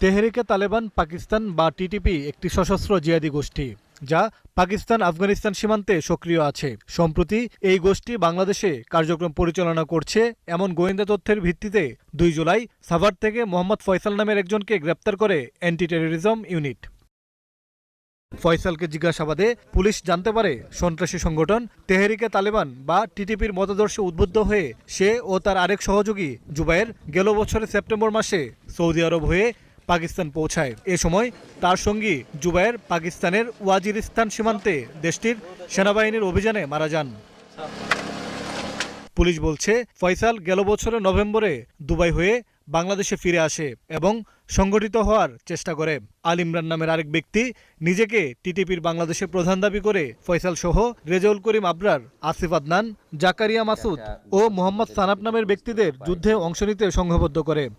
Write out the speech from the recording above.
তেহরিকে তালেবান, পাকিস্তান বা টিটিপি একটি সশস্ত্র জিহাদি গোষ্ঠী, যা পাকিস্তান, আফগানিস্তান সীমান্তে সক্রিয় আছে। সম্প্রতি এই গোষ্ঠী বাংলাদেশে কার্যক্রম পরিচালনা করছে এমন গোয়েন্দা তথ্যের ভিত্তিতে দুই জুলাই সাভার থেকে মোহাম্মদ ফয়সাল নামের একজনকে গ্রেপ্তার করে অ্যান্টি টেরোরিজম ইউনিট। ফয়সালকে জিজ্ঞাসাবাদে পুলিশ জানতে পারে, সন্ত্রাসী সংগঠন তেহরিকে তালেবান বা টিটিপির মতাদর্শে উদ্বুদ্ধ হয়ে সে ও তার আরেক সহযোগী জুবায়ের গেল বছরের সেপ্টেম্বর মাসে সৌদি আরব হয়ে পাকিস্তান পৌঁছায়। এ সময় তার সঙ্গী জুবায়ের পাকিস্তানের ওয়াজিরিস্তান সীমান্তে দেশটির সেনাবাহিনীর অভিযানে মারা যান। পুলিশ বলছে, ফয়সাল গেল বছরের নভেম্বরে দুবাই হয়ে বাংলাদেশে ফিরে আসে এবং সংগঠিত হওয়ার চেষ্টা করে। আল ইমরান নামের আরেক ব্যক্তি নিজেকে টিটিপির বাংলাদেশের প্রধান দাবি করে ফয়সাল সহ রেজাউল করিম আবরার, আসিফ আদনান, জাকারিয়া মাসুদ ও মোহাম্মদ সানাব নামের ব্যক্তিদের যুদ্ধে অংশ নিতে সংঘবদ্ধ করে।